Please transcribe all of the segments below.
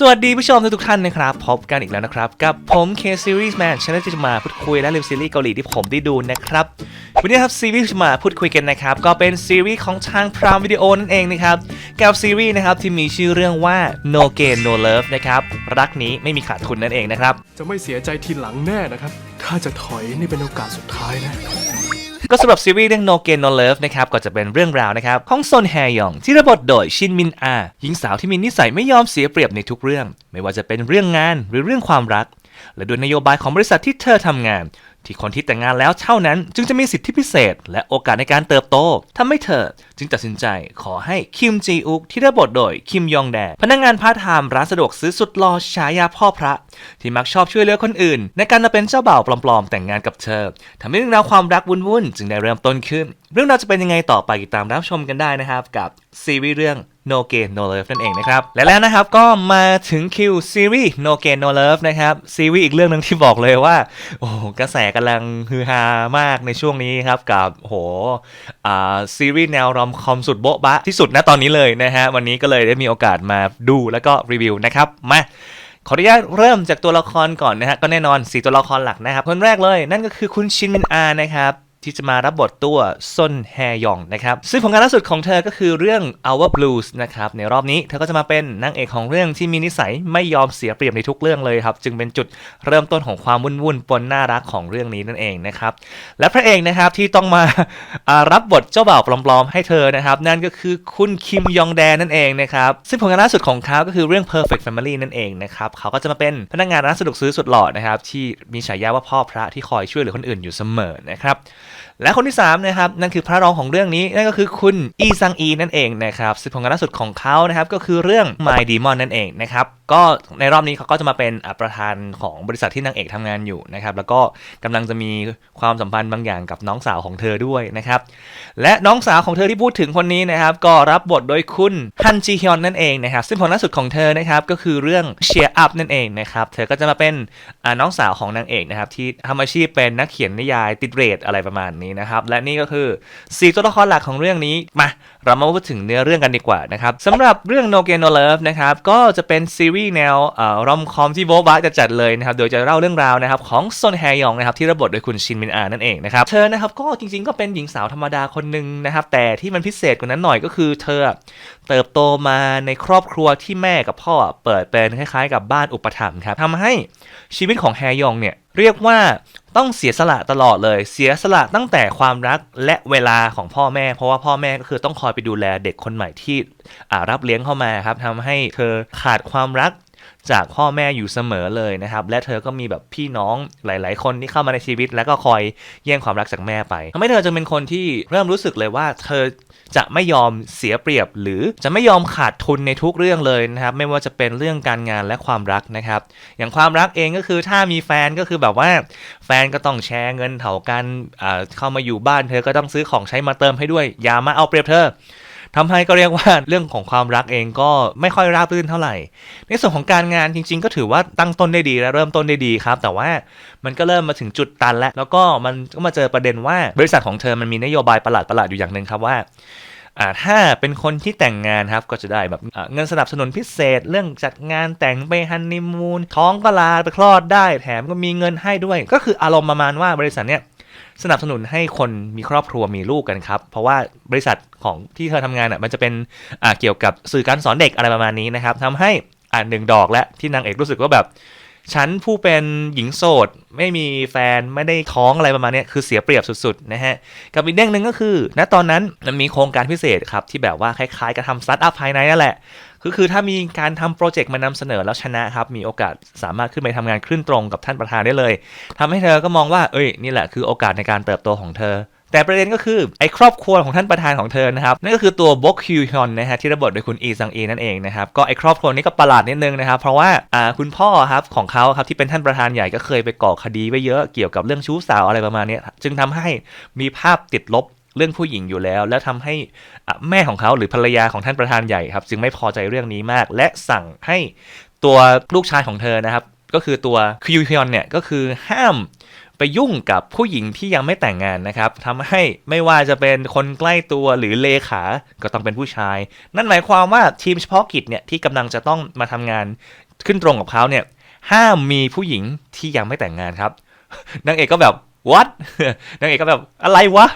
สวัสดีผู้ชมทุกท่านนะครับ พบกันอีกแล้วนะครับ กับผม K Series Man ช anel ที่จะมาพูดคุยและรีวิวซีรีส์เกาหลีที่ผมได้ดูนะครับ วันนี้ครับซีรีส์ที่จะมาพูดคุยกันนะครับ ก็เป็นซีรีส์ของทาง Prime Video นั่นเองนะครับ กับซีรีส์นะครับที่มีชื่อเรื่องว่า No Gain No Love นะครับ รักนี้ไม่มีขาดทุนนั่นเองนะครับ จะไม่เสียใจทีหลังแน่นะครับ ถ้าจะถอยนี่เป็นโอกาสสุดท้ายนะ ก็สำหรับซีรีส์เรื่อง No Gain No Love นะครับก็จะเป็นเรื่องราวนะครับของซนแฮยอง ที่รับบทโดยชินมินอาหญิงสาวที่มีนิสัยไม่ยอมเสียเปรียบในทุกเรื่อง ไม่ว่าจะเป็นเรื่องงานหรือเรื่องความรัก และด้วยนโยบายของบริษัทที่เธอทำงาน ที่คนที่แต่งงานแล้วเท่านั้นจึงจะมีสิทธิพิเศษ และโอกาสในการเติบโตทำให้เธอ จึงตัดสินใจขอให้คิมจีอุกที่รับบทโดยคิมยองแดพนักงานพาร์ทไทม์ร้านสะดวกซื้อสุดหล่อฉายาพ่อพระ ที่มักชอบช่วยเหลือคนอื่น ในการมาเป็นเจ้าบ่าวปลอมๆ แต่งงานกับเธอทำให้เรื่องราวความรักวุ่นๆจึงได้เริ่มต้นขึ้น เรื่องราวจะเป็นยังไงต่อไปติดตามรับชมกันได้นะครับกับซีรีส์เรื่อง No Gain No Love นั่นเองนะครับ และแล้วนะครับก็มาถึงคิวซีรีส์ No Gain No Love นะครับซีรีส์อีกเรื่องหนึงที่บอกเลยว่า โอ้กระแสกำลังฮือฮามากในช่วงนี้ครับ กับโอ้โหอ่าซีรีส์แนวรอมคอมสุดโบ๊ะบะที่สุดณตอนนี้เลยนะฮะ วันนี้ก็เลยได้มีโอกาสมาดูแล้วก็รีวิวนะครับ มาขออนุญาตเริ่มจากตัวละครก่อนนะฮะ ก็แน่นอน 4 ตัวละครหลักนะครับ คนแรกเลย นั่นก็คือคุณชินมินอานะครับ ที่จะมารับบทตัวซนแฮยองนะครับ ซึ่งผลงานล่าสุดของเธอก็คือเรื่อง Our Blues นะครับ ในรอบนี้เธอก็จะมาเป็นนางเอกของเรื่องที่มีนิสัยไม่ยอมเสียเปรียบในทุกเรื่องเลยครับ จึงเป็นจุดเริ่มต้นของความวุ่นวุ่นปนน่ารักของเรื่องนี้นั่นเองนะครับ และพระเอกนะครับที่ต้องมาารับบทเจ้าบ่าวปลอมๆ ให้เธอนะครับ นั่นก็คือคุณคิมยองแดนั่นเองนะครับ ซึ่งผลงานล่าสุดของเขาก็คือเรื่อง Perfect Family นั่นเองนะครับเขาก็จะมาเป็นพนักงานร้านสะดวกซื้อสุดหล่อนะครับที่มีฉายาว่าพ่อพระที่คอยช่วยเหลือคนอื่นอยู่เสมอนะครับ และคนที่3นะครับนั่นคือพระรองของเรื่องนี้นั่นก็คือคุณอีซังอีนั่นเองนะครับซึ่งผลงานล่าสุดของเขานะครับก็คือเรื่อง My Demon นั่นเองนะครับก็ในรอบนี้เขาก็จะมาเป็นประธานของบริษัทที่นางเอกทำงานอยู่นะครับแล้วก็กำลังจะมีความสัมพันธ์บางอย่างกับน้องสาวของเธอด้วยนะครับและน้องสาวของเธอที่พูดถึงคนนี้นะครับก็รับบทโดยคุณฮันจีฮยอนนั่นเองนะครับซึ่งผลล่าสุดของเธอนะครับก็คือเรื่อง Cheer Up นั่นเองนะครับเธอก็จะมาเป็นน้องสาวของนางเอกนะครับที่ทำอาชีพเป็นนักเขียนนิยายติดเรทอะไรประมาณนี้นะครับ และนี่ก็คือ 4 ตัวละครหลักของเรื่องนี้มาเรามาพูดถึงเนื้อเรื่องกันดีกว่านะครับสำหรับเรื่อง No Gain No Love นะครับก็จะเป็นซีรีส์แนวเอ่อรอมคอมที่โบ๊ะบะจะจัดเลยนะครับโดยจะเล่าเรื่องราวนะครับของซอนแฮยองนะครับที่รับบทโดยคุณชินมินอานั่นเองนะครับเธอนะครับก็จริงๆก็เป็นหญิงสาวธรรมดาคนหนึ่งนะครับแต่ที่มันพิเศษกว่านั้นหน่อยก็คือเธอเติบโตมาในครอบครัวที่แม่กับพ่อเปิดเป็นคล้ายๆ กับบ้านอุปถัมภ์ครับทำให้ชีวิตของแฮยองเนี่ยเรียกว่าต้องเสียสละตลอดเลย เสียสละตั้งแต่ความรักและเวลาของพ่อแม่ เพราะว่าพ่อแม่ก็คือต้องคอยไปดูแลเด็กคนใหม่ที่รับเลี้ยงเข้ามาครับทำให้เธอขาดความรัก จากพ่อแม่อยู่เสมอเลยนะครับ และเธอก็มีแบบพี่น้องหลาย ๆ คนที่เข้ามาในชีวิต แล้วก็คอยแย่งความรักจากแม่ไปทำให้เธอจะเป็นคนที่เริ่มรู้สึกเลยว่า เธอจะไม่ยอมเสียเปรียบ หรือจะไม่ยอมขาดทุนในทุกเรื่องเลยนะครับ ไม่ว่าจะเป็นเรื่องการงานและความรักนะครับ อย่างความรักเองก็คือถ้ามีแฟนก็คือแบบว่า แฟนก็ต้องแชร์เงินเท่ากันเข้ามาอยู่บ้านเธอก็ต้องซื้อของใช้มาเติมให้ด้วยอย่ามาเอาเปรียบเธอ ทำให้ก็เรียกว่าเรื่องของความรักเองก็ไม่ค่อยราบรื่นเท่าไหร่ ในส่วนของการงานจริง ๆ ก็ถือว่าตั้งต้นได้ดีและเริ่มต้นได้ดีครับ แต่ว่ามันก็เริ่มมาถึงจุดตันแล้ว แล้วก็มันก็มาเจอประเด็นว่าบริษัทของเธอมันมีนโยบายประหลาดๆอยู่อย่างหนึ่งครับว่าอ่าถ้าเป็นคนที่แต่งงานครับก็จะได้แบบเงินสนับสนุนพิเศษ เรื่องจัดงานแต่งไปฮันนีมูนท้องก็ลาไปคลอดได้ แถมก็มีเงินให้ด้วย ก็คืออารมณ์ประมาณว่าบริษัทเนี้ย สนับสนุนให้คนมีครอบครัวมีลูกกันครับ เพราะว่าบริษัทของที่เธอทำงานอะมันจะเป็นอ่าเกี่ยวกับสื่อการสอนเด็กอะไรประมาณนี้นะครับทำให้อ่าหนึ่งดอกและที่นางเอกรู้สึกว่าแบบ ฉันผู้เป็นหญิงโสด ไม่มีแฟนไม่ได้ท้องอะไรประมาณนี้คือเสียเปรียบสุดๆนะฮะ กับอีกเด้งหนึ่งก็คือ ณตอนนั้นมันมีโครงการพิเศษครับ ที่แบบว่าคล้ายๆกับทำสตาร์ทอัพภายในนั่นแหละคือคือถ้ามีการทำโปรเจกต์มานำเสนอแล้วชนะครับ มีโอกาสสามารถขึ้นไปทำงานขึ้นตรงกับท่านประธานได้เลยทำให้เธอก็มองว่าเอ้ยนี่แหละคือโอกาสในการเติบโตของเธอ แต่ประเด็นก็คือไอ้ครอบครัวของท่านประธานของเธอนะครับนั่นก็คือตัวบกคิวฮอนนะฮะที่ระบบโดยคุณอีซังอีนั่นเองนะครับก็ไอ้ครอบครัวนี้ก็ประหลาดนิดนึงนะครับเพราะว่าอ่าคุณพ่อครับของเขาครับที่เป็นท่านประธานใหญ่ก็เคยไปก่อคดีไว้เยอะเกี่ยวกับเรื่องชู้สาวอะไรประมาณนี้จึงทำให้มีภาพติดลบเรื่องผู้หญิงอยู่แล้ว แล้วทำให้แม่ของเขาหรือภรรยาของท่านประธานใหญ่ครับ จึงไม่พอใจเรื่องนี้มาก และสั่งให้ตัวลูกชายของเธอนะครับก็คือตัวคิวฮยอนเนี่ยก็คือห้าม ไปยุ่งกับผู้หญิงที่ยังไม่แต่งงานนะครับทำให้ไม่ว่าจะเป็นคนใกล้ตัวหรือเลขา ก็ต้องเป็นผู้ชาย นั่นหมายความว่าทีมเฉพาะกิจเนี่ยที่กำลังจะต้องมาทำงานขึ้นตรงกับเขาเนี่ยห้ามมีผู้หญิงที่ยังไม่แต่งงานครับนางเอกก็แบบ what นางเอกก็แบบอะไรวะ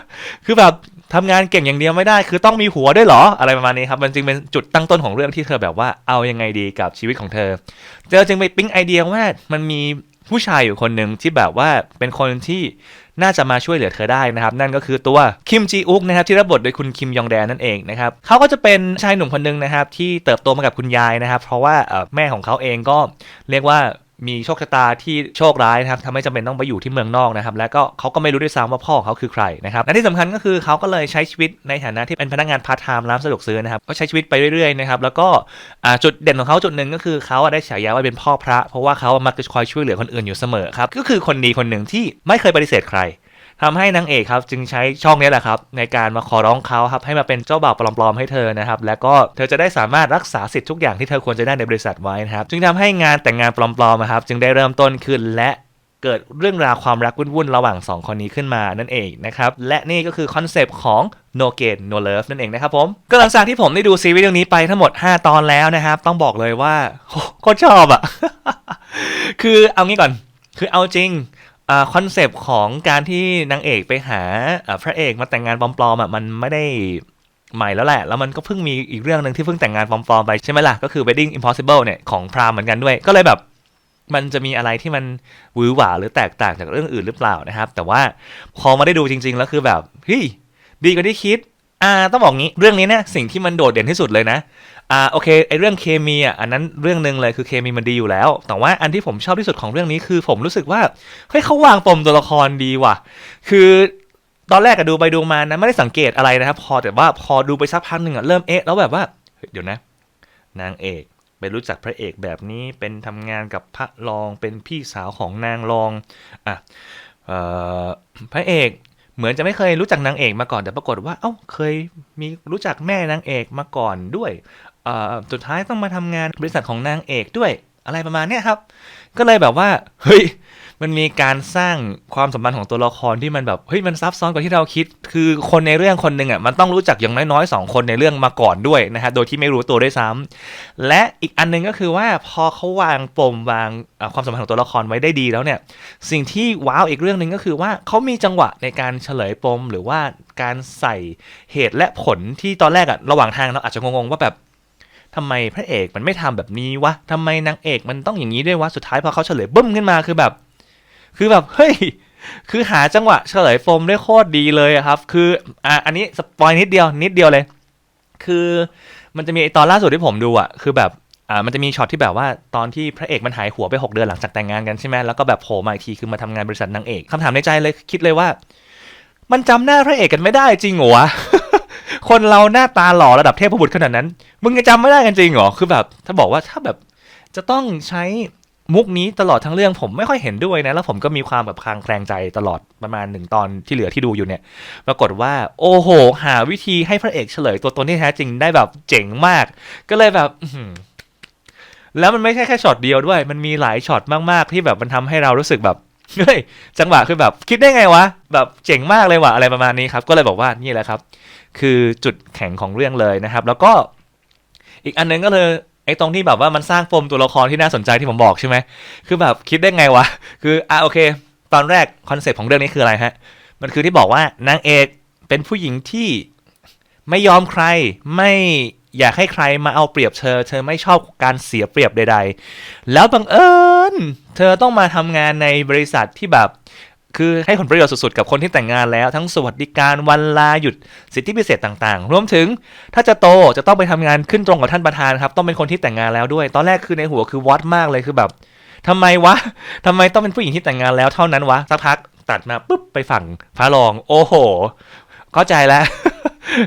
คือแบบทำงานเก่งอย่างเดียวไม่ได้ คือต้องมีหัวด้วยเหรอ อะไรประมาณนี้ครับ มันจึงเป็นจุดตั้งต้นของเรื่องที่เธอแบบว่าเอายังไงดีกับชีวิตของเธอ เธอจึงไปปิ๊งไอเดียว่ามันมี ผู้ชายอยู่คนหนึ่งที่แบบว่าเป็นคนที่น่าจะมาช่วยเหลือเธอได้นะครับ นั่นก็คือตัวคิมจีอุกนะครับที่รับบทโดยคุณคิมยองแดนนั่นเองนะครับเขาก็จะเป็นชายหนุ่มคนหนึ่งนะครับที่เติบโตมากับคุณยายนะครับ เพราะว่าแม่ของเขาเองก็เรียกว่า มีโชคชะตาที่โชคร้ายนะครับทำให้จำเป็นต้องไปอยู่ที่เมืองนอกนะครับ และก็เขาก็ไม่รู้ด้วยซ้ำว่าพ่อของเขาคือใครนะครับและที่สำคัญก็คือเขาก็เลยใช้ชีวิตในฐานะที่เป็นพนักงานพาร์ทไทม์ร้านสะดวกซื้อนะครับก็ใช้ชีวิตไปเรื่อยๆนะครับแล้วก็จุดเด่นของเขาจุดหนึ่งก็คือเขาได้ฉายาว่าเป็นพ่อพระ เพราะว่าเขามักจะคอยช่วยเหลือคนอื่นอยู่เสมอครับก็คือคนดีคนหนึ่งที่ไม่เคยปฏิเสธใคร ทำให้นางเอกครับจึงใช้ช่องนี้แหละครับในการมาขอร้องเขาครับให้มาเป็นเจ้าบ่าวปลอมๆให้เธอนะครับแล้วก็เธอจะได้สามารถรักษาสิทธิ์ทุกอย่างที่เธอควรจะได้ในบริษัทไว้นะครับจึงทำให้งานแต่งงานปลอมๆนะครับจึงได้เริ่มต้นขึ้นและเกิดเรื่องราวความรักวุ่นๆ ระหว่าง 2 คนนี้ขึ้นมานั่นเองนะครับ และนี่ก็คือคอนเซปต์ของ No Gain No Love นั่นเองนะครับผม ก็หลังจากที่ผมได้ดูซีรีส์เรื่องนี้ไปทั้งหมด 5 ตอนแล้วนะครับ ต้องบอกเลยว่าโคตรชอบอะคือเอางี้ก่อน คือเอาจริง คอนเซปต์ของการที่นางเอกไปหาพระเอกมาแต่งงานปลอมๆอะมันไม่ได้ใหม่แล้วแหละ แล้วมันก็เพิ่งมีอีกเรื่องหนึ่งที่เพิ่งแต่งงานปลอมๆไปใช่ไหมล่ะ ก็คือ Wedding Impossible เนี่ยของพรามเหมือนกันด้วย ก็เลยแบบมันจะมีอะไรที่มันหวือหวาหรือแตกต่างจากเรื่องอื่นหรือเปล่านะครับ แต่ว่าพอมาได้ดูจริง ๆ แล้วคือแบบเฮ้ยดีกว่าที่คิด อ่าต้องบอกงี้เรื่องนี้เนี่ยสิ่งที่มันโดดเด่นที่สุดเลยนะ อ่าโอเคไอเรื่องเคมีอะอันนั้นเรื่องหนึ่งเลยคือเคมีมันดีอยู่แล้ว แต่ว่าอันที่ผมชอบที่สุดของเรื่องนี้คือผมรู้สึกว่าเฮ้ยเขาวางปมตัวละครดีว่ะ คือตอนแรกอะดูไปดูมานะไม่ได้สังเกตอะไรนะครับ พอแต่ว่าพอดูไปสักพักหนึ่งอะเริ่มเอ๊ะแล้วแบบว่าเดี๋ยวนะ นางเอกไปรู้จักพระเอกแบบนี้เป็นทำงานกับพระรองเป็นพี่สาวของนางรองอะเอ่อพระเอกเหมือนจะไม่เคยรู้จักนางเอกมาก่อนแต่ปรากฏว่า เอ้าเคยมีรู้จักแม่นางเอกมาก่อนด้วย สุดท้ายต้องมาทำงานบริษัทของนางเอกด้วยอะไรประมาณเนี้ยครับ ก็เลยแบบว่า เฮ้ย มันมีการสร้างความสัมพันธ์ของตัวละครที่มันแบบ เฮ้ย มันซับซ้อนกว่าที่เราคิด คือคนในเรื่องคนหนึ่งอะ มันต้องรู้จักอย่างน้อยๆสองคนในเรื่องมาก่อนด้วยนะฮะ โดยที่ไม่รู้ตัวด้วยซ้ำและอีกอันหนึงก็คือว่าพอเขาวางปมวางความสัมพันธ์ของตัวละครไว้ได้ดีแล้วเนี่ย สิ่งที่ว้าวอีกเรื่องหนึ่งก็คือว่าเขามีจังหวะในการเฉลยปม หรือว่าการใส่เหตุและผลที่ตอนแรกอะ ระหว่างทางเราอาจจะงงๆว่าแบบ ทำไมพระเอกมันไม่ทำแบบนี้วะทำไมนางเอกมันต้องอย่างนี้ด้วยวะสุดท้ายพอเขาเฉลยบึ้มขึ้นมาคือแบบ คือแบบเฮ้ยคือหาจังหวะเฉลยปมได้โคตรดีเลยครับ คืออะอันนี้สปอยนิดเดียวนิดเดียวเลย คือมันจะมีตอนล่าสุดที่ผมดูอะคือแบบอ่ามันจะมีช็อตที่แบบว่าตอนที่พระเอกมันหายหัวไป 6 เดือนหลังจากแต่งงานกันใช่ไหมแล้วก็แบบโผล่มาอีกทีคือมาทำงานบริษัทนางเอกคำถามในใจเลยคิดเลยว่า มันจำหน้าพระเอกกันไม่ได้จริงเหรอว คนเราหน้าตาหล่อระดับเทพบุตรขนาดนั้น มึงจะจำไม่ได้กันจริงเหรอ คือแบบ ถ้าบอกว่าถ้าแบบจะต้องใช้มุกนี้ตลอดทั้งเรื่องผมไม่ค่อยเห็นด้วยนะ แล้วผมก็มีความแบบคลางแคลงใจตลอดประมาณหนึ่งตอนที่เหลือที่ดูอยู่เนี่ย ปรากฏว่าโอ้โห หาวิธีให้พระเอกเฉลยตัวตนที่แท้จริงได้แบบเจ๋งมาก ก็เลยแบบแล้วมันไม่ใช่แค่ช็อตเดียวด้วย มันมีหลายช็อตมาก ๆ ที่แบบมันทำให้เรารู้สึกแบบ เฮ้ยจังหวะคือแบบคิดได้ไงวะแบบเจ๋งมากเลยว่ะอะไรประมาณนี้ครับ ก็เลยบอกว่านี่แหละครับ คือจุดแข็งของเรื่องเลยนะครับ แล้วก็อีกอันหนึงก็เลยไอ้ตรงที่แบบว่ามันสร้างปมตัวละครที่น่าสนใจที่ผมบอกใช่ไหมคือแบบคิดได้ไงวะคืออะโอเค ตอนแรกคอนเซปต์ของเรื่องนี้คืออะไรฮะมันคือที่บอกว่านางเอกเป็นผู้หญิงที่ไม่ยอมใครไม่ อยากให้ใครมาเอาเปรียบเธอ เธอไม่ชอบการเสียเปรียบใด ๆ แล้วบังเอิญเธอต้องมาทำงานในบริษัทที่แบบคือให้ผลประโยชน์สุดๆ กับคนที่แต่งงานแล้ว ทั้งสวัสดิการวันลาหยุดสิทธิพิเศษต่างๆ รวมถึงถ้าจะโตจะต้องไปทำงานขึ้นตรงกับท่านประธานครับ ต้องเป็นคนที่แต่งงานแล้วด้วย ตอนแรกคือในหัวคือวอดมากเลยคือแบบทำไมวะทำไมต้องเป็นผู้หญิงที่แต่งงานแล้วเท่านั้นวะสักพักตัดมาปุ๊บไปฝั่งฟ้ารอง โอ้โห เข้าใจแล้ว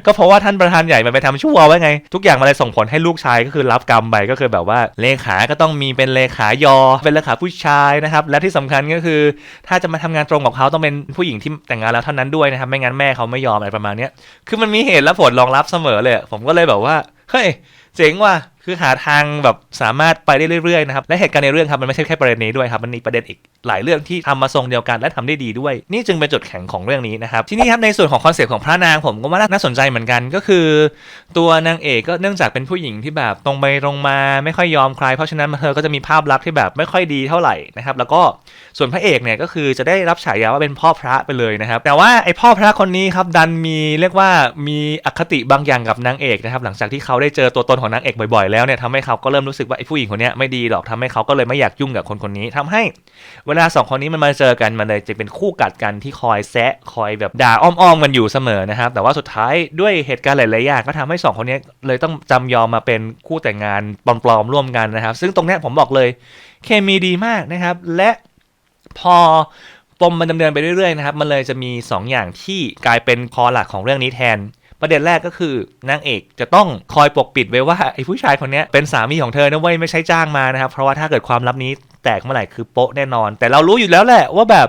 ก็เพราะว่าท่านประธานใหญ่มันไปทำชั่วไว้ไง ทุกอย่างมันเลยส่งผลให้ลูกชายก็คือรับกรรมไปก็คือแบบว่าเลขาก็ต้องมีเป็นเลขายอ เป็นเลขาผู้ชายนะครับ และที่สำคัญก็คือ ถ้าจะมาทำงานตรงกับเขาต้องเป็นผู้หญิงที่แต่งงานแล้วเท่านั้นด้วยนะครับ ไม่งั้นแม่เขาไม่ยอมอะไรประมาณเนี้ยคือมันมีเหตุและผลรองรับเสมอเลย ผมก็เลยแบบว่าเฮ้ยเจ๋งว่ะ คือหาทางแบบสามารถไปได้เรื่อยๆนะครับและเหตุการณ์ในเรื่องครับมันไม่ใช่แค่ประเด็นนี้ด้วยครับมันมีประเด็นอีกหลายเรื่องที่ทำมาทรงเดียวกันและทำได้ดีด้วย นี่จึงเป็นจุดแข็งของเรื่องนี้นะครับที่นี้ครับในส่วนของคอนเซปต์ของพระนางผมก็ว่าน่าสนใจเหมือนกันก็คือ ตัวนางเอกก็เนื่องจากเป็นผู้หญิงที่แบบตรงไปตรงมาไม่ค่อยยอมใคร เพราะฉะนั้นเธอก็จะมีภาพลักษณ์ที่แบบไม่ค่อยดีเท่าไหร่นะครับแล้วก็ส่วนพระเอกเนี่ยก็คือจะได้รับฉายาว่าเป็นพ่อพระไปเลยนะครับแต่ว่าไอ้พ่อพระคนนี้ครับดันมีเรียกว่ามีอคติบางอย่างกับนางเอกนะครับหลังจากที่เขาได้เจอตัวตนของนางเอกบ่อยๆแล้วเนี่ยทำให้เขาก็เริ่มรู้สึกว่าไอ้ผู้หญิงคนนี้ไม่ดีหรอกทำให้เขาก็เลยไม่อยากยุ่งกับคนคนนี้ทำให้เวลาสองคนนี้มันมาเจอกันมันเลยจะเป็นคู่กัดกันที่คอยแซะคอยแบบด่าอ้อมๆกันอยู่เสมอนะครับ แต่ว่าสุดท้ายด้วยเหตุการณ์หลายๆอย่างก็ทำให้สองคนนี้เลยต้องจำยอมมาเป็นคู่แต่งงานปลอมๆร่วมกันนะครับ ซึ่งตรงนี้ผมบอกเลยเคมีดีมากนะครับ และพอปมมันดำเนินไปเรื่อยๆนะครับ มันเลยจะมี 2 อย่างที่กลายเป็นคอหลักของเรื่องนี้แทน ประเด็นแรกก็คือนางเอกจะต้องคอยปกปิดไว้ว่าไอ้ผู้ชายคนนี้เป็นสามีของเธอนะเว้ยไม่ใช่จ้างมานะครับเพราะว่าถ้าเกิดความลับนี้แตกเมื่อไหร่คือโป๊ะแน่นอน แต่เรารู้อยู่แล้วแหละว่าแบบ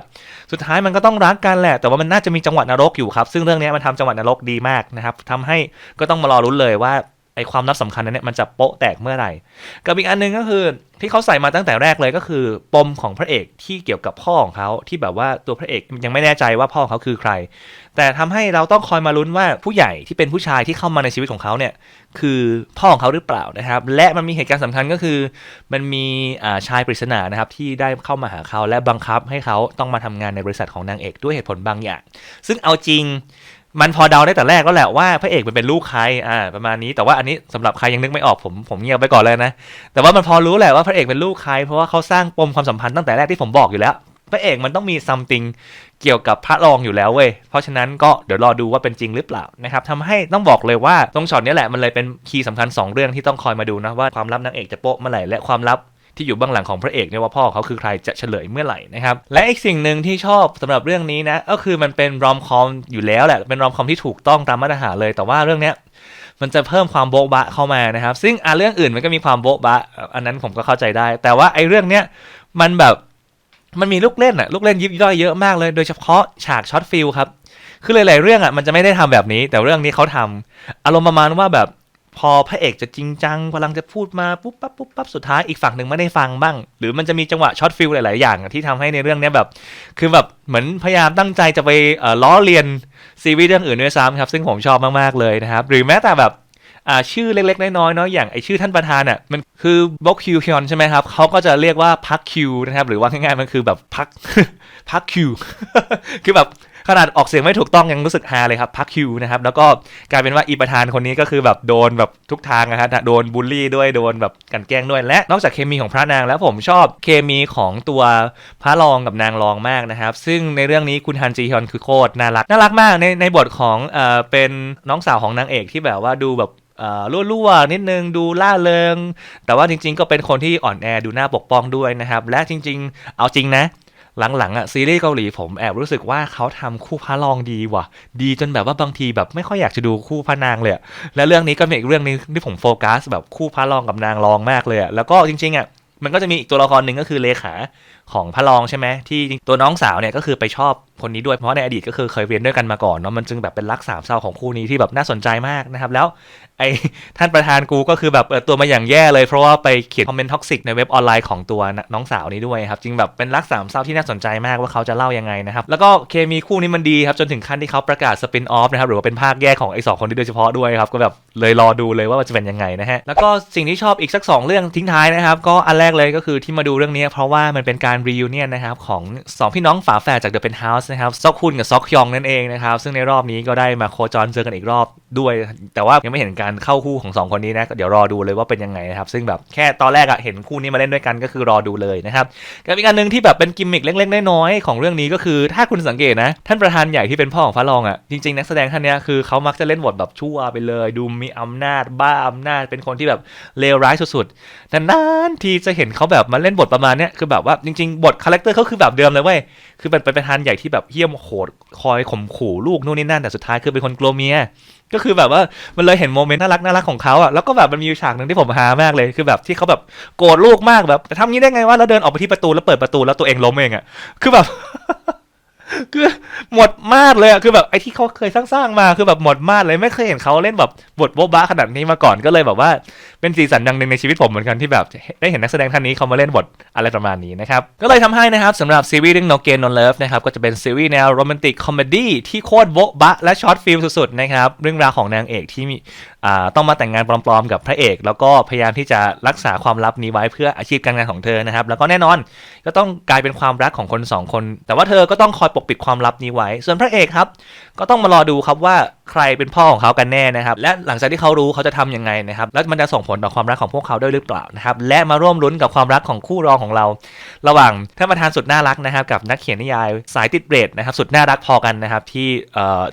สุดท้ายมันก็ต้องรักกันแหละ แต่ว่ามันน่าจะมีจังหวะนรกอยู่ครับ ซึ่งเรื่องนี้มันทำจังหวะนรกดีมากนะครับทำให้ก็ต้องมารอรุ้นเลยว่า ไอความลับสำคัญนั้นเนี่ยมันจะโป๊ะแตกเมื่อไหร่ กับอีกอันหนึงก็คือที่เขาใส่มาตั้งแต่แรกเลยก็คือ ปมของพระเอกที่เกี่ยวกับพ่อของเขาที่แบบว่าตัวพระเอกยังไม่แน่ใจว่าพ่อของเขาคือใคร แต่ทำให้เราต้องคอยมาลุ้นว่าผู้ใหญ่ที่เป็นผู้ชายที่เข้ามาในชีวิตของเขาเนี่ยคือพ่อของเขาหรือเปล่านะครับ และมันมีเหตุการณ์สำคัญก็คือ มันมีชายปริศนานะครับที่ได้เข้ามาหาเขาและบังคับให้เขาต้องมาทำงานในบริษัทของนางเอกด้วยเหตุผลบางอย่าง ซึ่งเอาจริง มันพอเดาได้แต่แรกแล้วแหละว่าพระเอกมันเป็นลูกใครอ่าประมาณนี้แต่ว่าอันนี้สำหรับใครยังนึกไม่ออกผมผมเงียบไปก่อนเลยนะ แต่ว่ามันพอรู้แหละว่าพระเอกเป็นลูกใคร เพราะว่าเขาสร้างปมความสัมพันธ์ตั้งแต่แรกที่ผมบอกอยู่แล้ว พระเอกมันต้องมี something เกี่ยวกับพระรองอยู่แล้วเว้ยเพราะฉะนั้นก็เดี๋ยวรอดูว่าเป็นจริงหรือเปล่านะครับทำให้ต้องบอกเลยว่าตรงช็อตนี้แหละมันเลยเป็นคีย์สำคัญ 2 เรื่องที่ต้องคอยมาดูนะว่าความลับนางเอกจะโป๊ะเมื่อไหร่และความลับ ที่อยู่เบื้องหลังของพระเอกเนี่ยว่าพ่อเขาคือใครจะเฉลยเมื่อไหร่นะครับและอีกสิ่งหนึ่งที่ชอบสำหรับเรื่องนี้นะก็คือมันเป็นรอมคอมอยู่แล้วแหละเป็นรอมคอมที่ถูกต้องตามมาตรฐานเลย แต่ว่าเรื่องเนี้ยมันจะเพิ่มความโบ๊ะบะเข้ามานะครับ ซึ่งอะเรื่องอื่นมันก็มีความโบ๊ะบะ อันนั้นผมก็เข้าใจได้ แต่ว่าไอ้เรื่องเนี้ยมันแบบมันมีลูกเล่นอะลูกเล่นยิบย่อยเยอะมากเลย โดยเฉพาะฉากช็อตฟิลครับ คือหลายๆเรื่องอะมันจะไม่ได้ทำแบบนี้ แต่เรื่องนี้เขาทำอารมณ์ประมาณว่าแบบ พอพระเอกจะจริงจังกำลังจะพูดมาปุ๊บปั๊บปุ๊บปั๊บสุดท้ายอีกฝั่งหนึ่งไม่ได้ฟังบ้าง หรือมันจะมีจังหวะช็อตฟิลหลาย ๆ อย่างที่ทำให้ในเรื่องนี้แบบ คือแบบเหมือนพยายามตั้งใจจะไปล้อเลียนซีรีส์เรื่องอื่นด้วยซ้ำครับ ซึ่งผมชอบมาก ๆ เลยนะครับ หรือแม้แต่แบบชื่อเล็ก ๆ น้อยๆเนาะอย่างไอชื่อท่านประธานอะมันคือบล็อกคิวคอนใช่ไหมครับเขาก็จะเรียกว่าพักคิวนะครับหรือว่าง่าย ๆ มันคือแบบพักพักคิวคือแบบ ขนาดออกเสียงไม่ถูกต้องยังรู้สึกฮาเลยครับพักคิวนะครับแล้วก็กลายเป็นว่าอีประธานคนนี้ก็คือแบบโดนแบบทุกทางนะฮะโดนบูลลี่ด้วยโดนแบบกันแกล้งด้วยและนอกจากเคมีของพระนางแล้วผมชอบเคมีของตัวพระรองกับนางรองมากนะครับ ซึ่งในเรื่องนี้คุณฮันจีฮยอนคือโคตรน่ารักน่ารักมากในในบทของเอ่อเป็นน้องสาวของนางเอกที่แบบว่าดูแบบเอ่อรั่วๆนิดนึงดูล่าเริง แต่ว่าจริงๆ ก็เป็นคนที่อ่อนแอดูหน่าปกป้องด้วยนะครับ และจริง ๆ เอาจริงนะ หลังๆอะซีรีส์เกาหลีผมแอบรู้สึกว่าเขาทำคู่พระรองดีว่ะ ดีจนแบบว่าบางทีแบบไม่ค่อยอยากจะดูคู่พระนางเลยอะและเรื่องนี้ก็เป็นอีกเรื่องหนึงที่ผมโฟกัสแบบคู่พระรองกับนางรองมากเลยอะแล้วก็จริงๆอะมันก็จะมีอีกตัวละครหนึ่งก็คือเลขา ของพระรองใช่ไหมที่ตัวน้องสาวเนี่ยก็คือไปชอบคนนี้ด้วยเพราะในอดีตก็คือเคยเรียนด้วยกันมาก่อนเนาะมันจึงแบบเป็นรักสามเศร้าของคู่นี้ที่แบบน่าสนใจมากนะครับ แล้วไอ้ท่านประธานกูก็คือแบบเปิดตัวมาอย่างแย่เลยเพราะว่าไปเขียนคอมเมนต์ท็อกซิกในเว็บออนไลน์ของตัวน้องสาวนี้ด้วยครับจริงแบบเป็นรักสามเศร้าที่น่าสนใจมากว่าเขาจะเล่ายังไงนะครับแล้วก็เคมีคู่นี้มันดีครับจนถึงขั้นที่เขาประกาศสปินออฟนะครับหรือว่าเป็นภาคแยกของไอ้สองคนนี้โดยเฉพาะด้วยครับก็แบบเลยรอดูเลยว่ามันจะเป็นยังไงนะฮะแล้วก็สิ่งที่ชอบอีกสักสองเรื่องทิ้งท้ายนะครับก็อันแรกเลยก็คือที่มาดูเรื่องนี้เพราะว่ามันเป็นการรี u n เนี่ยนะครับของสองพี่น้องฝาแฝดจาก The Penthouse นะครับซอกฮุนกับซอกยองนั่นเองนะครับซึ่งในรอบนี้ก็ได้มาโคจรเจอกันอีกรอบด้วย แต่ว่ายังไม่เห็นการเข้าคู่ของสองคนนี้นะเดี๋ยวรอดูเลยว่าเป็นยังไงนะครับซึ่งแบบแค่ตอนแรกอะเห็นคู่นี้มาเล่นด้วยกันก็คือรอดูเลยนะครับกับอีกอันหนึ่งที่แบบเป็นกิมมิคเล็กๆน้อยๆของเรื่องนี้ก็คือถ้าคุณสังเกตนะท่านประธานใหญ่ที่เป็นพ่อของพระรองอะจริงๆนักแสดงท่านเนี้ยคือเขามักจะเล่นบทแบบชั่วไปเลย ดูมีอำนาจบ้าอำนาจเป็นคนที่แบบเลวร้ายสุดๆนานทีจะเห็นเขาแบบมาเล่นบทประมาณเนี้ยคือแบบว่าจริงๆ บทคาแรคเตอร์เขาคือแบบเดิมเลยเว้ย คือเป็นประธานใหญ่ที่แบบเหี้ยมโหดคอยข่มขู่ลูกนู่นนี่นั่นแต่สุดท้ายคือเป็นคนกลัวเมีย ก็คือแบบว่ามันเลยเห็นโมเมนต์น่ารักน่ารักของเขาอะ แล้วก็แบบมันมีฉากหนึ่งที่ผมฮามากเลยคือแบบที่เขาแบบโกรธลูกมากแบบแต่ทำงี้ได้ไงวะแล้วเดินออกไปที่ประตูแล้วเปิดประตูแล้วตัวเองล้มเองอะ คือแบบ คือหมดมาดเลยอะคือแบบไอ้ที่เขาเคยสร้างๆมาคือแบบหมดมาดเลยไม่เคยเห็นเขาเล่นแบบบทโบ๊ะบ้าขนาดนี้มาก่อนก็เลยแบบว่าเป็นสีสันอย่างหนึ่งในชีวิตผมเหมือนกันที่แบบได้เห็นนักแสดงท่านนี้เขามาเล่นบทอะไรประมาณนี้นะครับก็เลยทำให้นะครับสำหรับซีรีส์เรื่อง No Gain No Love นะครับก็จะเป็นซีรีส์แนวโรแมนติกคอมเมดี้ที่โคตรโบ๊ะบะและช็อตฟิลสุดๆนะครับเรื่องราวของนางเอกที่มี ต้องมาแต่งงานปลอมๆกับพระเอก แล้วก็พยายามที่จะรักษาความลับนี้ไว้เพื่ออาชีพการงานของเธอนะครับ แล้วก็แน่นอนก็ต้องกลายเป็นความรักของคนสองคน แต่ว่าเธอก็ต้องคอยปกปิดความลับนี้ไว้ ส่วนพระเอกครับ ก็ต้องมารอดูครับว่าใครเป็นพ่อของเขากันแน่นะครับ และหลังจากที่เขารู้เขาจะทำยังไงนะครับ แล้วมันจะส่งผลต่อความรักของพวกเขาด้วยหรือเปล่านะครับ และมาร่วมลุ้นกับความรักของคู่รองของเรา ระหว่างท่านประธานสุดน่ารักนะครับ กับนักเขียนนิยายสายติดเรทนะครับ สุดน่ารักพอกันนะครับที่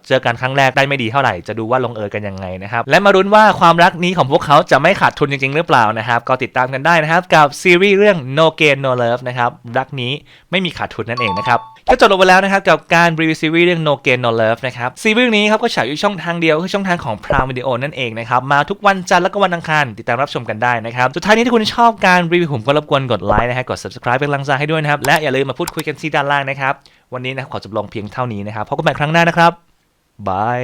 เจอกันครั้งแรกได้ไม่ดีเท่าไหร่จะดูว่าลงเอยกันยังไงนะครับและมารุนว่าความรักนี้ของพวกเขาจะไม่ขาดทุนจริง ๆ หรือเปล่านะครับ ก็ติดตามกันได้นะครับ กับซีรีส์เรื่อง No Gain No Love นะครับ รักนี้ไม่มีขาดทุนนั่นเองนะครับ ก็จบลงไปแล้วนะครับ กับการรีวิวซีรีส์เรื่อง No Gain No Love นะครับ ซีรีส์นี้ครับก็ฉายอยู่ช่องทางเดียวคือช่องทางของ Prime Video นั่นเองนะครับ มาทุกวันจันทร์และก็วันอังคารติดตามรับชมกันได้นะครับ สุดท้ายนี้ถ้าคุณชอบการรีวิวผมก็รบกวนกดไลค์นะฮะกด subscribe เป็นกำลังใจให้ด้วยนะครับและอย่าลืมมาพูดคุยกันที่ด้านล่างนะครับวันนี้นะครับขอจบลงเพียงเท่านี้นะครับพบกันใหม่ครั้งหน้านะครับบาย